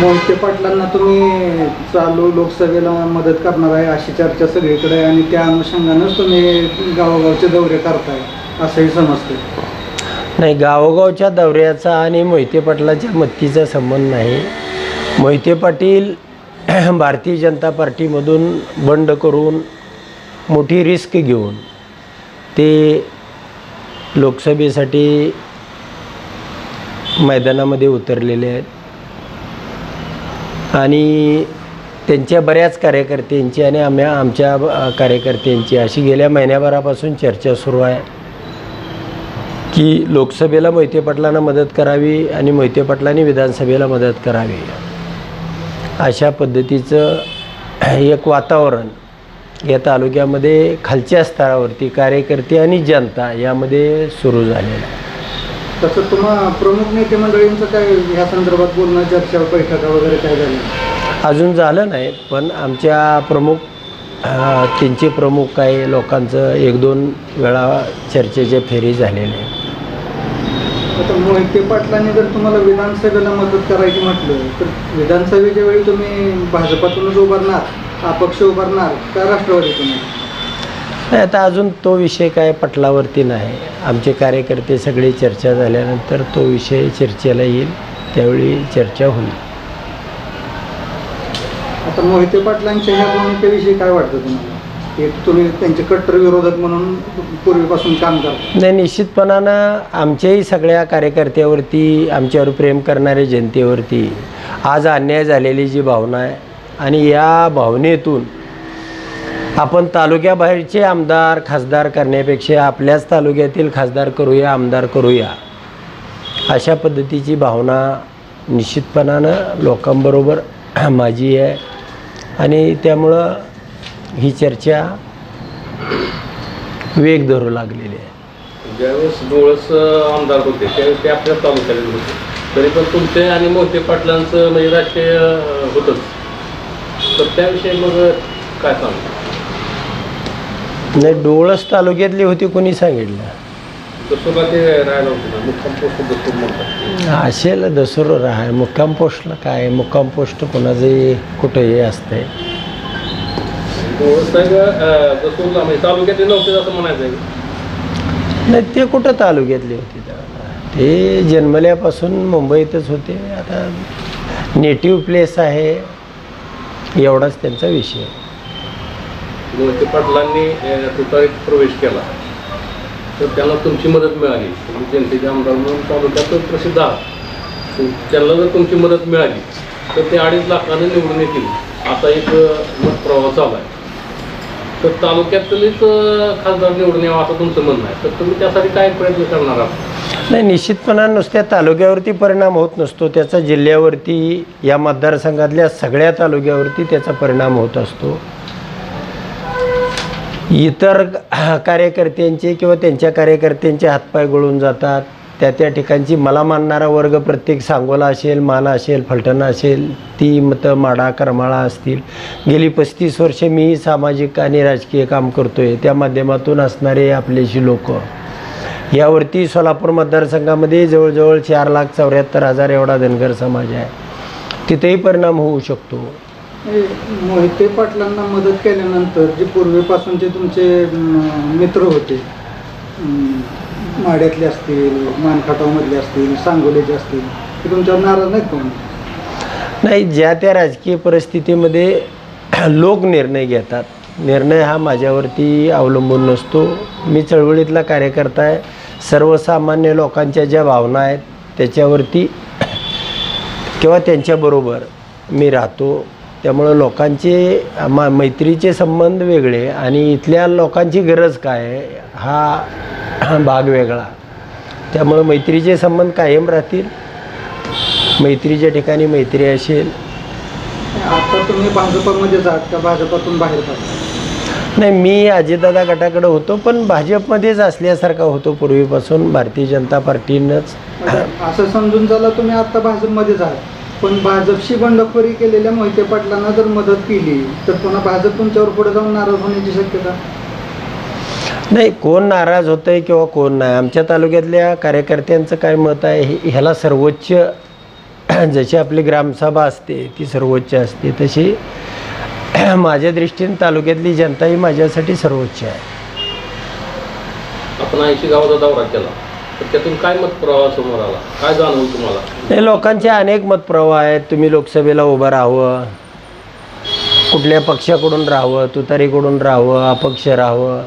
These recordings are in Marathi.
मोहिते पाटलांना तुम्ही चालू लोकसभेला मदत करणार आहे अशी चर्चा सगळीकडे आहे आणि त्या अनुषंगानंच तुम्ही गावोगावचे दौरे करताय असंही समजते नाही गावोगावच्या दौऱ्याचा आणि मोहिते पाटलाच्या मत्तीचा संबंध नाही. मोहिते पाटील भारतीय जनता पार्टीमधून बंड करून मोठी रिस्क घेऊन ते लोकसभेसाठी मैदानामध्ये उतरलेले आहेत. आणि त्यांच्या बऱ्याच कार्यकर्त्यांची आणि आम्या आमच्या कार्यकर्त्यांची अशी गेल्या महिन्याभरापासून चर्चा सुरू आहे की लोकसभेला मोहिते पाटलांना मदत करावी आणि मोहिते पाटलांनी विधानसभेला मदत करावी. अशा पद्धतीचं एक वातावरण या तालुक्यामध्ये खालच्या स्तरावरती कार्यकर्ते आणि जनता यामध्ये सुरू झालेलं आहे. तसं तुम्हा प्रमुख नेते मंडळींचं काय ह्या संदर्भात बोलणं चर्चा बैठका वगैरे काय झाली? अजून झालं नाही पण आमच्या प्रमुख अ, त्यांचे प्रमुख काही लोकांचं एक दोन वेळा चर्चेच्या फेरी झालेल्या आहेत. आता मोहिते पाटलांनी जर तुम्हाला विधानसभेला मदत करायची म्हटलं तर विधानसभेच्या वेळी तुम्ही भाजपातूनच उभारणार अपक्ष उभारणार का राष्ट्रवादीतून? नाही आता अजून तो विषय काय पटलावरती नाही. आमचे कार्यकर्ते सगळे चर्चा झाल्यानंतर तो विषय चर्चेला येईल त्यावेळी चर्चा होईल. आता मोहिते पाटलांच्या ह्या भूमिकेविषयी काय वाटतं तुम्हाला? की तुम्ही त्यांचे कट्टर विरोधक म्हणून पूर्वीपासून काम करता. नाही निश्चितपणानं आमच्याही सगळ्या कार्यकर्त्यावरती आमच्यावर प्रेम करणाऱ्या जनतेवरती आज अन्याय झालेली जी भावना आहे आणि या भावनेतून आपण तालुक्याबाहेरचे आमदार खासदार करण्यापेक्षा आपल्याच तालुक्यातील खासदार करूया आमदार करूया अशा पद्धतीची भावना निश्चितपणानं लोकांबरोबर माझी आहे. आणि त्यामुळं ही चर्चा वेग धरू लागलेली आहे. ज्यावेळेस डोळस आमदार होते त्यावेळेस ते आपल्या तालुक्यात होते. तरी पण तुमचे आणि मोहिते पाटलांचं म्हणजे राजकीय अं, होतंच. तर त्याविषयी मग काय सांगतो नाही डोळस तालुक्यातली होती कोणी सांगितलं. दसोबा ते राहायला होते ना मुक्काम पोस्ट दसूर म्हणतात. असेल दसर राहा मुक्काम पोस्टला काय मुक्काम पोस्ट कोणाचंही कुठंही असतंय. डोळस साहेब अं, दसूरला म्हणजे तालुक्यातले नव्हते असं म्हणायचं आहे. नाही ते कुठं तालुक्यातली होती? ते जन्मल्यापासून मुंबईतच होते. आता नेटिव्ह प्लेस आहे. एवढाच त्यांचा विषय. मोहिते पाटलांनी तुतारीत प्रवेश केला. तर त्यांना तुमची मदत मिळाली. तुम्ही जनतेचे आमदार म्हणून तालुक्यात प्रसिद्ध आहात. त्यांना जर तुमची मदत मिळाली तर ते अडीच लाखाने निवडून येतील. असा एक अं, मत प्रवाह चालू आहे. तर तालुक्यातलीच खासदार निवडून यावं असं तुमचं म्हणणं आहे. तर तुम्ही त्यासाठी काय प्रयत्न करणार आहात? नाही निश्चितपणा नुसत्या तालुक्यावरती परिणाम होत नसतो. त्याचा जिल्ह्यावरती या मतदारसंघातल्या सगळ्या तालुक्यावरती त्याचा परिणाम होत असतो. इतर कार्यकर्त्यांचे किंवा त्यांच्या कार्यकर्त्यांचे हातपाय गळून जातात. त्या त्या ठिकाणची मला मानणारा वर्ग प्रत्येक सांगोला असेल माना असेल फलटणा असेल ती मतं माडा करमाळा असतील. गेली पस्तीस वर्षे मी सामाजिक आणि राजकीय काम करतो आहे त्या माध्यमातून असणारे आपलेशी लोक. यावरती सोलापूर मतदारसंघामध्ये जवळजवळ चार लाख चौऱ्याहत्तर हजार एवढा धनगर समाज आहे. तिथेही परिणाम होऊ शकतो. मोहिते पाटलांना मदत केल्यानंतर जे पूर्वीपासूनचे तुमचे मित्र होते माड्यातले असतील मानखाटावमधले असतील सांगोलीचे असतील ते तुमच्यावर नाराज नाहीत कोण नाही ज्या त्या राजकीय परिस्थितीमध्ये लोक निर्णय घेतात निर्णय हा माझ्यावरती अवलंबून नसतो. मी चळवळीतला कार्यकर्ता आहे. सर्वसामान्य लोकांच्या ज्या भावना आहेत त्याच्यावरती किंवा त्यांच्याबरोबर मी राहतो. त्यामुळं लोकांचे मा मैत्रीचे संबंध वेगळे आणि इथल्या लोकांची गरज काय हा भाग वेगळा. त्यामुळं मैत्रीचे संबंध कायम राहतील. मैत्रीच्या ठिकाणी मैत्री असेल. आता तुम्ही भाजपमध्येच आहात का? भाजपातून बाहेर पडता नाही मी अजितदादा गटाकडे होतो पण भाजपमध्येच असल्यासारखा होतो पूर्वीपासून. भारतीय जनता पार्टीनंच. असं समजून चला तुम्ही आता भाजपमध्येच आहात पण भाजपशी बंडखोरी केलेल्या मोहिते पाटलांना जर मदत केली तर पुन्हा भाजप तुमच्यावर पुढे जाऊन नाराज होण्याची शक्यता? नाही कोण नाराज होतं आहे किंवा कोण नाही आमच्या तालुक्यातल्या कार्यकर्त्यांचं काय मत आहे हे- ह्याला सर्वोच्च जशी आपली ग्रामसभा असते ती सर्वोच्च असते तशी माझ्या दृष्टीने तालुक्यातली जनता ही माझ्यासाठी सर्वोच्च आहे. आपण ऐंशी गावाचा दौरा केला. तर त्यातून काय मत प्रवाह समोर आला? काय जाणवलं तुम्हाला? लोकांचे अनेक मतप्रवाह आहेत. तुम्ही लोकसभेला उभं राहावं. कुठल्या पक्षाकडून राहावं? तुतारीकडून राहावं? अपक्ष राहावं?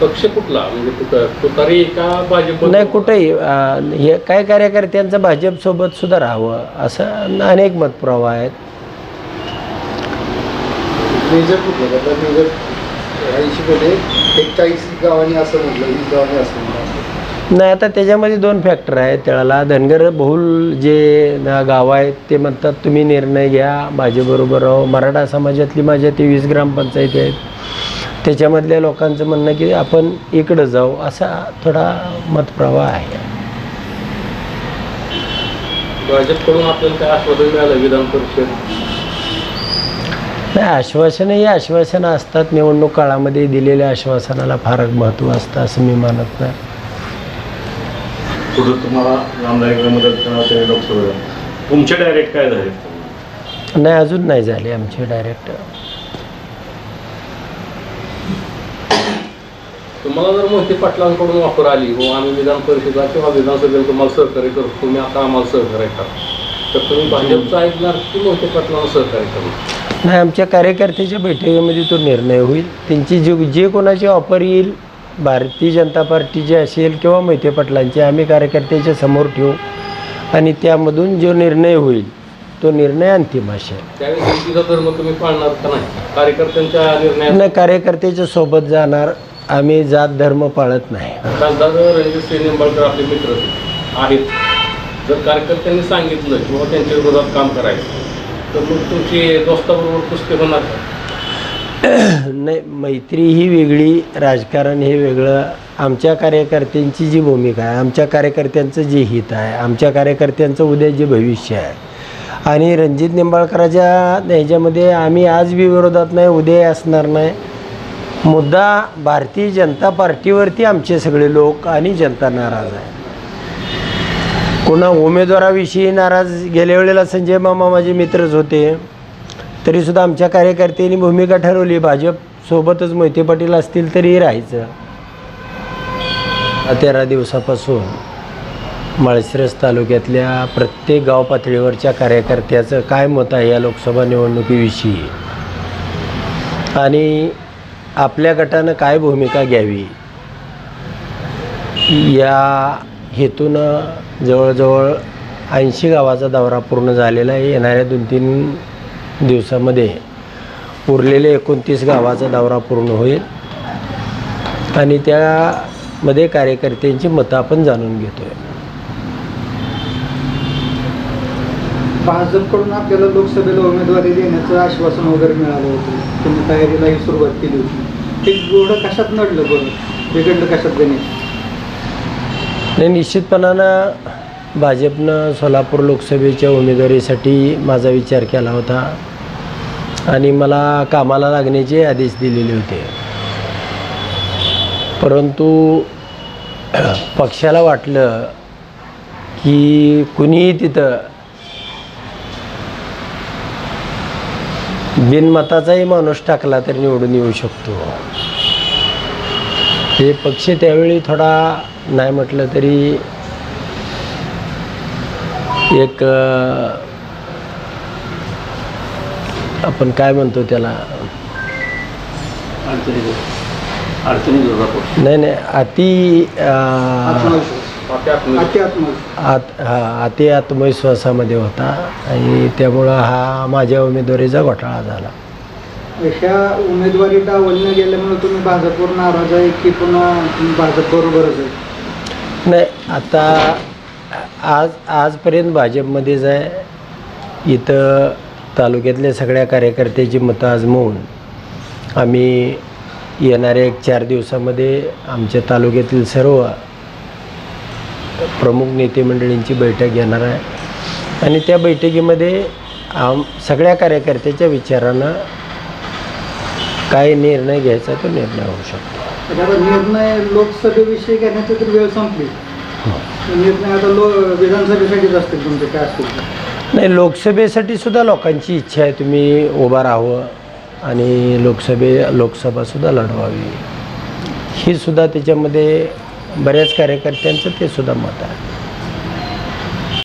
पक्ष कुठला? म्हणजे तुता- तुतारी का भाजप नाही कुठेही. अं, हे काय कार्यकर्त्यांचं भाजपसोबत सुद्धा राहावं. असं अनेक मतप्रवाह आहेत. मेजर कुठलं? आता मेजर ऐंशीमध्ये एक चाळीस गावांनी असं म्हटलं वीस गावांनी असं म्हटलं. नाही आता त्याच्यामध्ये दोन फॅक्टर आहेत त्याला. धनगर बहुल जे न- गावं आहेत ते म्हणतात तुम्ही निर्णय घ्या माझ्याबरोबर राहो. मराठा समाजातली माझ्या तेवीस ग्रामपंचायती आहेत. त्याच्यामधल्या लोकांचं म्हणणं की आपण इकडं जाऊ. असा थोडा मतप्रवाह आहे. भाजपकडून आपल्याला काय आश्वासन मिळालं विधान परिषद नाही आश्वासनं ही आश्वासनं असतात. निवडणूक काळामध्ये दिलेल्या आश्वासनाला फार महत्त्व असतं असं मी मानत नाही. पुढं तुम्हाला आमदार मदत करणार लोकसभेला तुमचे डायरेक्ट काय झाले? नाही अजून नाही झाले आमचे डायरेक्ट तुम्हाला जर मोहिते पाटलांकडून ऑफर आली हो आम्ही विधान परिषदेला किंवा विधानसभेला तुम्हाला सहकार्य करतो तुम्ही आता आम्हाला सहकार्य करा. तर तुम्ही भाजपचं ऐकणार की मोहिते पाटलांना सहकार्य करणार नाही आमच्या कार्यकर्त्याच्या बैठकीमध्ये तो निर्णय होईल. त्यांची जी जे कोणाची ऑफर येईल भारतीय जनता पार्टीची असेल किंवा मोहिते पाटलांची आम्ही कार्यकर्त्याच्या समोर ठेवू. आणि त्यामधून जो निर्णय होईल तो निर्णय अंतिम असेल. नाही? कार्यकर्त्यांच्या निर्णयात नाही कार्यकर्त्याच्या सोबत जाणार आम्ही जात धर्म पाळत नाही. आहेत. जर कार्यकर्त्यांनी सांगितलं किंवा त्यांच्या विरोधात काम करायचं तर मग तुमची दोस्ताबरोबर कुस्ती होणार नाही मैत्री ही वेगळी राजकारण हे वेगळं. आमच्या कार्यकर्त्यांची जी भूमिका आहे आमच्या कार्यकर्त्यांचं जे हित आहे आमच्या कार्यकर्त्यांचं उद्या जे भविष्य आहे. आणि रणजित निंबाळकराच्या ह्याच्यामध्ये आम्ही आज बी विरोधात नाही उद्या असणार नाही. मुद्दा भारतीय जनता पार्टीवरती आमचे सगळे लोक आणि जनता नाराज आहे. कोणा उमेदवाराविषयी नाराज गेल्या वेळेला संजय मामा माझे मित्रच होते. तरीसुद्धा आमच्या कार्यकर्त्यांनी भूमिका ठरवली. भाजपसोबतच मोहिते पाटील असतील तरी राहायचं. तेरा दिवसापासून माळशिरस तालुक्यातल्या प्रत्येक गाव पातळीवरच्या कार्यकर्त्याचं काय मत आहे या लोकसभा निवडणुकीविषयी? आणि आपल्या गटानं काय भूमिका घ्यावी? या हेतून जवळजवळ ऐंशी गावाचा दौरा पूर्ण झालेला आहे. येणाऱ्या दोन तीन दिवसामध्ये उरलेले एकोणतीस गावाचा दौरा पूर्ण होईल. आणि त्यामध्ये कार्यकर्त्यांची मतं आपण जाणून घेतो आहे भाजपकडून आपल्याला लोकसभेला उमेदवारी देण्याचं आश्वासन वगैरे मिळालं होतं. तुम्ही तयारीलाही सुरुवात केली होती. ते गोडं कशात नडलं बरं? बिघडलं कशात गणित? नाही निश्चितपणानं भाजपनं सोलापूर लोकसभेच्या उमेदवारीसाठी माझा विचार केला होता आणि मला कामाला लागण्याचे आदेश दिलेले होते. परंतु पक्षाला वाटलं की कुणीही तिथं बिनमताचाही माणूस टाकला तर निवडून येऊ शकतो. हे पक्ष त्यावेळी थोडा नाही म्हटलं तरी एक आपण काय म्हणतो त्याला? नाही नाही अति आत हा अति आत्मविश्वासामध्ये होता आणि त्यामुळं हा माझ्या उमेदवारीचा घोटाळा झाला. ह्या उमेदवारी डावलल्या गेल्यामुळे तुम्ही भाजपवर नाराज आहे की पुन्हा तुम्ही भाजपबरोबरच आहे नाही आता आज आजपर्यंत भाजपमध्येच आहे. इथं तालुक्यातल्या सगळ्या कार्यकर्त्याची मतं आजमवून आम्ही येणाऱ्या एक चार दिवसामध्ये आमच्या तालुक्यातील सर्व प्रमुख नेते मंडळींची बैठक घेणार आहे. आणि त्या बैठकीमध्ये आम सगळ्या कार्यकर्त्याच्या विचारानं काय निर्णय घ्यायचा तो निर्णय होऊ शकतो. आता निर्णय लोकसभेविषयी घेण्याची तर वेळ संपली. निर्णय आता लो विधानसभेसाठीच असतील तुमचे काय असतील? नाही लोकसभेसाठी सुद्धा लोकांची इच्छा आहे तुम्ही उभा राहावं आणि लोकसभे लोकसभासुद्धा लढवावी. ही सुद्धा त्याच्यामध्ये बऱ्याच कार्यकर्त्यांचं ते सुद्धा मत आहे.